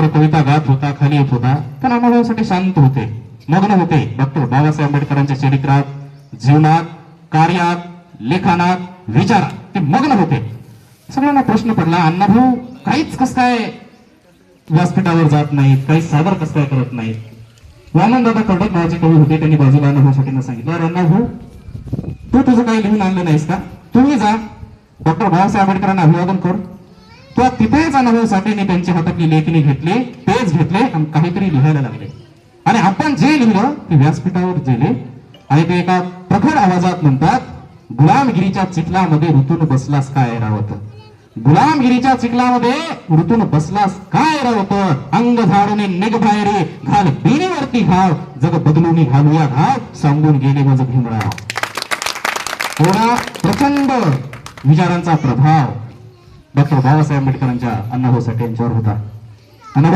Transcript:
आंबेडकर कविता गात होता खाली येत होता. पण अनुभवासाठी शांत होते मग्न होते. डॉक्टर बाबासाहेब आंबेडकरांच्या चरित्रात जीवनात कार्यात लेखनात विचारात ते मग्न होते. सगळ्यांना प्रश्न पडला अण्णाभाऊ काहीच कस काय व्यासपीठावर जात नाहीत? काही सादर कस काय करत नाहीत? वामनदादा कर्डक नावाचे कवी होते त्यांनी बाजूला अण्णाभाऊसाठी सांगितलं अरे अण्णाभाऊ तू तुझं काही लिहून आणलं नाहीस का? तुम्ही जा. डॉक्टर बाबासाहेब आंबेडकरांना अभिवादन कर. तर तिथेच अनुभव साठेने त्यांच्या हातातली लेखणी घेतली तेच घेतले आणि काहीतरी लिहायला लागले. आणि आपण जे लिहिलं ते व्यासपीठावर गेले. आणि ते एका प्रखर आवाजात म्हणतात गुलामगिरीच्या चिखलामध्ये ऋतून बसलास काय रावत? गुलामगिरीच्या चिखलामध्ये ऋतून बसलास काय रावत? अंग झाडून निग बाहेरे घाल बिनीवरती घाव जग बदलून घालूया घाव सांगून गेले माझं भीमराव. थोडा प्रचंड विचारांचा प्रभाव डॉक्टर बाबासाहेब आंबेडकरांच्या अण्णाभाऊ साठे यांच्यावर होता